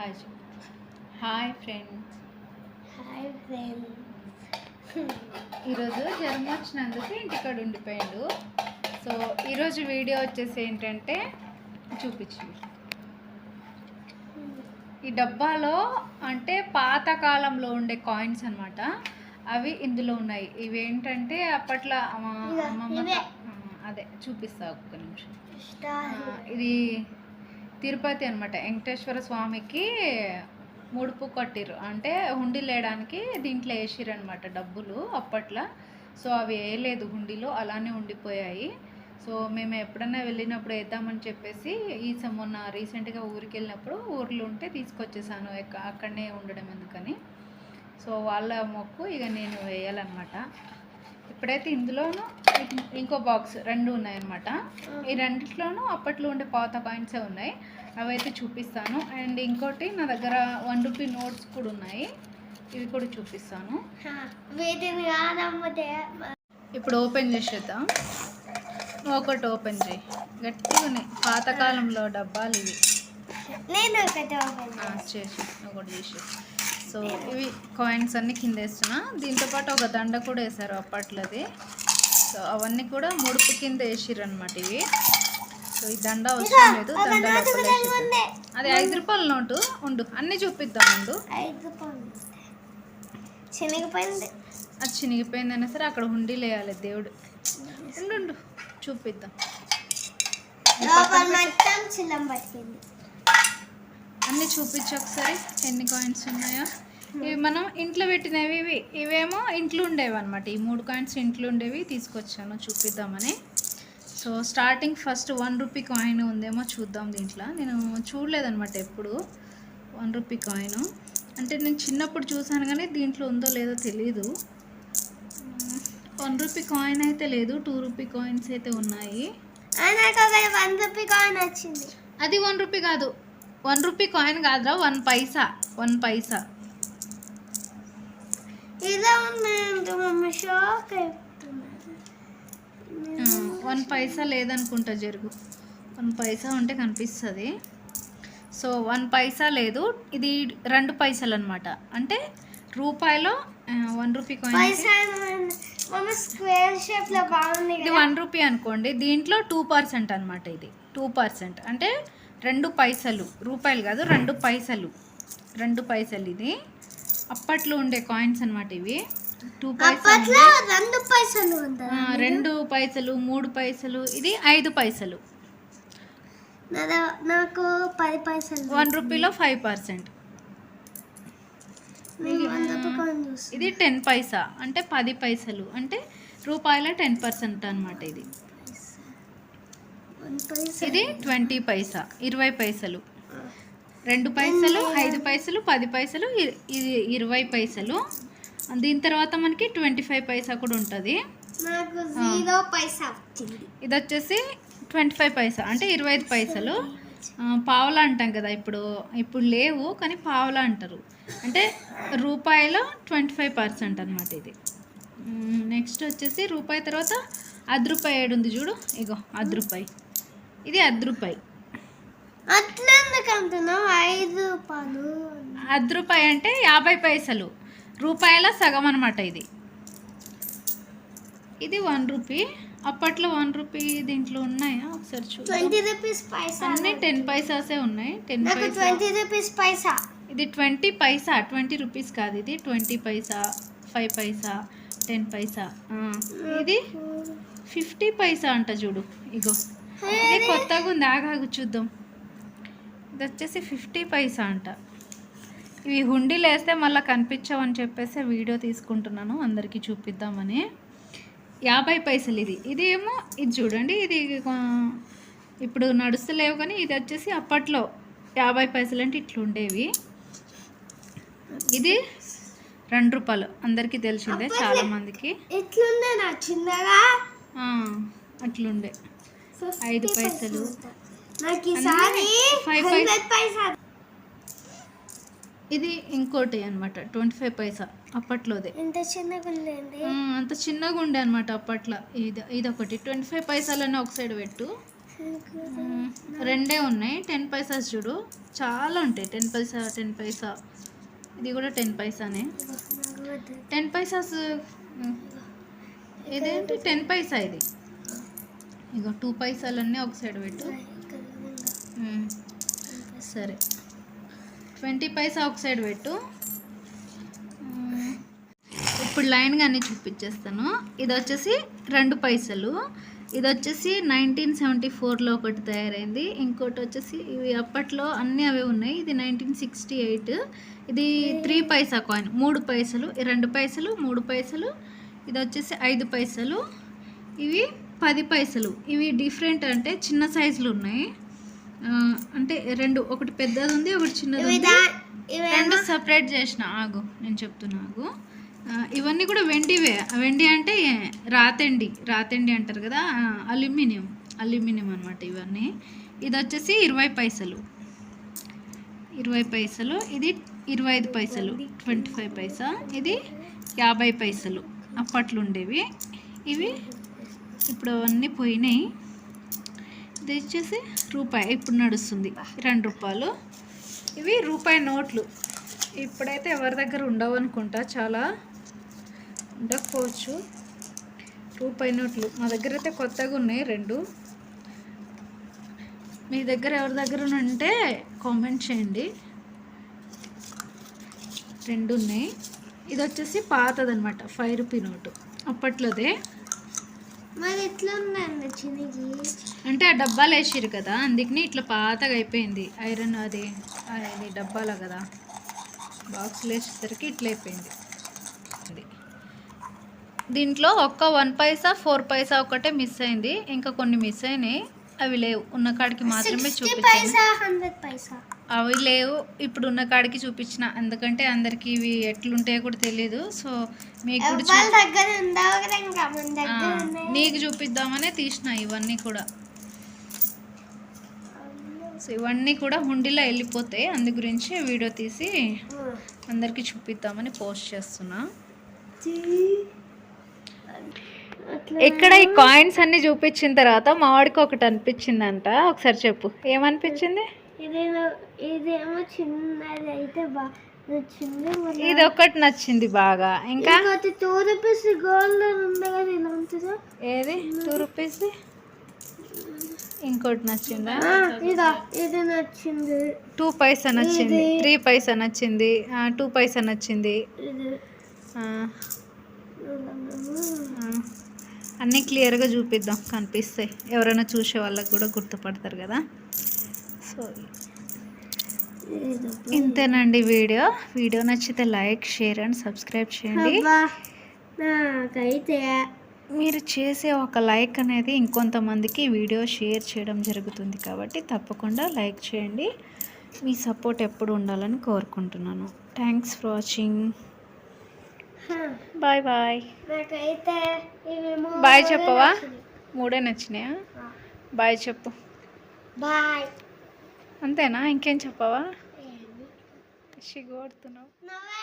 Hi. Hi friends. Hi friends. ఈరోజు జ్వరం వచ్చినందుకు ఇంటికాడ ఉండిపోయాడు. సో ఈరోజు వీడియో వచ్చేసి ఏంటంటే చూపించు ఈ డబ్బాలో అంటే పాత కాలంలో ఉండే కాయిన్స్ అన్నమాట. అవి ఇందులో ఉన్నాయి. ఇవి ఏంటంటే అప్పట్లో అమ్మమ్మ అదే చూపిస్తా ఒక్క నిమిషం. ఇది తిరుపతి అనమాట వెంకటేశ్వర స్వామికి ముడుపు కట్టిరు అంటే హుండీ లేయడానికి దీంట్లో వేసిరు అనమాట డబ్బులు అప్పట్లో. సో అవి వేయలేదు హుండీలో అలానే ఉండిపోయాయి. సో మేము ఎప్పుడన్నా వెళ్ళినప్పుడు వేద్దామని చెప్పేసి ఈ స- మొన్న రీసెంట్గా ఊరికి వెళ్ళినప్పుడు ఊర్లో ఉంటే తీసుకొచ్చేసాను. ఎక్క- అక్కడనే ఉండడం ఎందుకని. సో వాళ్ళ మొక్కు ఇక నేను వేయాలన్నమాట. ఇప్పుడైతే ఇందులోనూ ఇంకో బాక్స్ రెండు ఉన్నాయన్నమాట. ఈ రెండిట్లోనూ అప్పట్లో ఉండే పాత కాయిన్సే ఉన్నాయి. అవైతే చూపిస్తాను. అండ్ ఇంకోటి నా దగ్గర వన్ రూపీ నోట్స్ కూడా ఉన్నాయి. ఇవి కూడా చూపిస్తాను. ఇప్పుడు ఓపెన్ చేసేద్దాం. ఒకటి ఓపెన్ చేయి. గట్టిగా ఉన్నాయి. పాతకాలంలో డబ్బాలు ఇవి. నేను చేసి ఒకటి చేసి సో ఇవి కాయిన్స్ అన్ని కింద వేస్తున్నా. దీంతో పాటు ఒక దండ కూడా వేసారు అప్పట్లోది. సో అవన్నీ కూడా ముడుపు కింద వేసిర్రు అనమాట ఇవి. సో ఈ దండ అవసరం లేదు దండ. అది ఐదు రూపాయల నోటు ఉండు అన్ని చూపిద్దాం ఉండు. శనగపోయింది అది చినిగిపోయిందైనా సరే అక్కడ హుండీ లేయాలి దేవుడు. ఉండు చూపిద్దాం. అన్ని చూపించు ఒకసారి ఎన్ని కాయిన్స్ ఉన్నాయో. ఇవి మనం ఇంట్లో పెట్టినవి ఇవి ఇవేమో ఇంట్లో ఉండేవి అనమాట ఈ మూడు కాయిన్స్ ఇంట్లో ఉండేవి తీసుకొచ్చాను చూపిద్దామని. So starting first one rupee coin ఉందేమో చూద్దాం దీంట్లో. నేను చూడలేదన్నమాట ఎప్పుడు వన్ రూపీ కాయిన్ అంటే నేను చిన్నప్పుడు చూసాను కానీ దీంట్లో ఉందో లేదో తెలీదు. వన్ రూపీ కాయిన్ అయితే లేదు టూ రూపీ కాయిన్స్ అయితే ఉన్నాయి. వన్ రూపీ కాయిన్ వచ్చింది. అది వన్ రూపీ కాదు. వన్ రూపీ కాయిన్ కాదురా వన్ పైసా వన్ పైసా ఇలా ఉన్నాయంటే మమ్మీ షాక్ అయిపోతున్నారు వన్ పైసా లేదనుకుంటా జరుగు. వన్ పైసా ఉంటే కనిపిస్తుంది. సో వన్ పైసా లేదు ఇది రెండు పైసలు అనమాట అంటే రూపాయలో వన్ రూపీ కాయిన్ స్క్వేర్ బాగుంది ఇది వన్ రూపీ అనుకోండి. దీంట్లో టూ పర్సెంట్ అనమాట ఇది. Two percent. అంటే రెండు పైసలు. రూపాయలు కాదు రెండు పైసలు. రెండు పైసలు ఇది. అప్పట్లో ఉండే కాయిన్స్ అనమాట ఇవి. టూ పైసలు రెండు పైసలు రెండు పైసలు మూడు పైసలు ఇది ఐదు పైసలు. నాకు పది పైసలు వన్ రూపీలో ఫైవ్ పర్సెంట్. ఇది టెన్ పైసా? అంటే పది పైసలు. అంటే రూపాయల టెన్ పర్సెంట్ అనమాట ఇది. ఇది ట్వంటీ పైసా. ఇరవై పైసలు. రెండు పైసలు ఐదు పైసలు పది పైసలు ఇరవై పైసలు. దీని తర్వాత మనకి ట్వంటీ ఫైవ్ పైసా కూడా ఉంటుంది. ఇది వచ్చేసి ట్వంటీ ఫైవ్ పైసా అంటే ఇరవై ఐదు పైసలు. పావలా అంటాం కదా ఇప్పుడు. ఇప్పుడు లేవు కానీ పావలా అంటారు. అంటే రూపాయలో ట్వంటీ ఫైవ్ పర్సెంట్ అనమాట ఇది. నెక్స్ట్ వచ్చేసి రూపాయి తర్వాత అర్ధ రూపాయి ఏడు ఉంది చూడు. ఇగో అర్ధ రూపాయి ఇది అర్ధ రూపాయి ఐదు రూపాయలు అర్ధ రూపాయి అంటే యాభై పైసలు. రూపాయల సగం అనమాట ఇది. ఇది వన్ రూపీ. అప్పట్లో వన్ రూపీ దీంట్లో ఉన్నాయా? ఒకసారి ట్వంటీ రూపీస్ పైసా? అన్నీ టెన్ పైసాసే ఉన్నాయి. Ten twenty rupees paisa. ఇది ట్వంటీ పైసా. ట్వంటీ రూపీస్ కాదు ఇది. Twenty paisa. Five paisa. Ten paisa. ఇది ఫిఫ్టీ పైసా అంట చూడు. ఇగో. ఇది కొత్తగా ఉంది ఆగాగు చూద్దాం. ఇది వచ్చేసి ఫిఫ్టీ పైసా అంట ఇవి హుండీలు వేస్తే మళ్ళీ కనిపించవని చెప్పేసి వీడియో తీసుకుంటున్నాను అందరికీ చూపిద్దామని. యాభై పైసలు ఇది. ఇది ఏమో ఇది చూడండి ఇది ఇప్పుడు నడుస్తలేవు కానీ ఇది వచ్చేసి అప్పట్లో యాభై పైసలు అంటే ఇట్లా ఉండేవి ఇది రెండు రూపాయలు అందరికీ తెలిసిందే చాలా మందికి. ఎట్లుండే నా చిన్నగా. అట్లుండే. ఐదు పైసలు నాకు ఈసారి ఇది ఇంకోటి అనమాట ట్వంటీ ఫైవ్ పైసా అప్పట్లోదే. ఎంత చిన్నగా అంత చిన్నగా ఉండే అనమాట అప్పట్లో. ఇది ఇదొకటి. ట్వంటీ ఫైవ్ పైసలన్నీ ఒక సైడ్ పెట్టు. రెండే ఉన్నాయి. టెన్ పైసాస్ చూడు. చాలా ఉంటాయి. Ten paisa ten paisa. ఇది కూడా టెన్ పైసానే. టెన్ పైసాస్. ఇదేంటి? టెన్ పైసా ఇది. ఇగో టూ పైసాలన్నీ ఒక సైడ్ పెట్టు. సరే. ట్వంటీ పైసా ఒక సైడ్ పెట్టు. ఇప్పుడు లైన్గా అన్నీ చూపించేస్తాను. ఇది వచ్చేసి రెండు పైసలు. ఇది వచ్చేసి నైన్టీన్ సెవెంటీ ఫోర్లో ఒకటి తయారైంది. ఇంకోటి వచ్చేసి ఇవి అప్పట్లో అన్నీ అవే ఉన్నాయి. ఇది నైన్టీన్ సిక్స్టీ ఎయిట్. ఇది త్రీ పైసా కాయిన్. మూడు పైసలు. రెండు పైసలు మూడు పైసలు. ఇది వచ్చేసి ఐదు పైసలు. ఇవి పది పైసలు. ఇవి డిఫరెంట్ అంటే చిన్న సైజులు ఉన్నాయి. అంటే రెండు ఒకటి పెద్దది ఉంది ఒకటి చిన్నది రెండు సపరేట్ చేసిన ఆగు నేను చెప్తున్నా ఆగు. ఇవన్నీ కూడా వెండివే. వెండి అంటే రాతండి రాతండి అంటారు కదా అల్యూమినియం అల్యూమినియం అనమాట ఇవన్నీ. ఇది వచ్చేసి ఇరవై పైసలు. ఇరవై పైసలు ఇది ఇరవై ఐదు పైసలు ట్వంటీ ఫైవ్ పైసా? ఇది యాభై పైసలు అప్పట్లో ఉండేవి ఇవి ఇప్పుడు అవన్నీ పోయినాయి. ఇది వచ్చేసి రూపాయి ఇప్పుడు నడుస్తుంది. రెండు రూపాయలు. ఇవి రూపాయి నోట్లు. ఇప్పుడైతే ఎవరి దగ్గర ఉండవు అనుకుంటా చాలా ఉండకపోవచ్చు. రూపాయి నోట్లు. మా దగ్గర అయితే కొత్తగా ఉన్నాయి రెండు. మీ దగ్గర ఎవరి దగ్గర ఉంటే కామెంట్ చేయండి. రెండు ఉన్నాయి. ఇది వచ్చేసి పాతదనమాట ఫైవ్ రూపీ నోటు. అప్పట్లోదే మరి ఎట్లా ఉందండి చిన్నకి అంటే ఆ డబ్బాలు వేసిరు కదా అందుకని ఇట్లా పాతగా అయిపోయింది. ఐరన్ అది అది డబ్బాలో కదా. బాక్స్లు వేసేసరికి ఇట్లా అయిపోయింది. అది. దీంట్లో ఒక్క వన్ పైసా ఫోర్ పైసా ఒకటే మిస్ అయింది. ఇంకా కొన్ని మిస్ అయినాయి. అవి లేవు. ఉన్న కాడికి మాత్రమే చూపించాను. పైసా హండ్రెడ్ పైసా? అవి లేవు. ఇప్పుడు ఉన్న కాడికి చూపించిన. ఎందుకంటే అందరికి ఇవి ఎట్లుంటాయో కూడా తెలియదు సో మీకు నీకు చూపిద్దామనే తీసిన ఇవన్నీ కూడా. సో ఇవన్నీ కూడా హుండీలో వెళ్ళిపోతాయి. అందు గురించి వీడియో తీసి అందరికీ చూపిద్దామని పోస్ట్ చేస్తున్నా. ఇక్కడ ఈ కాయిన్స్ అన్ని చూపించిన తర్వాత మా వాడికి ఒకటి అనిపించిందంట. ఒకసారి చెప్పు. ఏమనిపించింది? ఇదేమో ఇదేమో చిన్నది అయితే బాగా నచ్చింది ఇది ఒకటి నచ్చింది బాగా. ఇంకా? టూ రూపీస్ గోల్డ్ ఉంది కదా ఇలా ఉంటుందా ఏది? Two rupees? ఇంకోటి నచ్చిందా? ఇదా ఇది నచ్చింది. టూ పైసా నచ్చింది. త్రీ పైసా నచ్చింది. టూ పైసా నచ్చింది. అన్నీ క్లియర్గా చూపిద్దాం కనిపిస్తాయి ఎవరైనా చూసే వాళ్ళకి కూడా గుర్తుపడతారు కదా. ఇంతేనండి వీడియో. వీడియో నచ్చితే లైక్ షేర్ అండ్ సబ్స్క్రైబ్ చేయండి. నాకైతే మీరు చేసే ఒక లైక్ అనేది ఇంకొంతమందికి వీడియో షేర్ చేయడం జరుగుతుంది కాబట్టి తప్పకుండా లైక్ చేయండి. మీ సపోర్ట్ ఎప్పుడు ఉండాలని కోరుకుంటున్నాను. Thanks for watching. Bye bye. Bye చెప్పవా? మూడే నచ్చినాయా? బాయ్ చెప్పు. బాయ్. అంతేనా? ఇంకేం చెప్పవా? నువ్వే.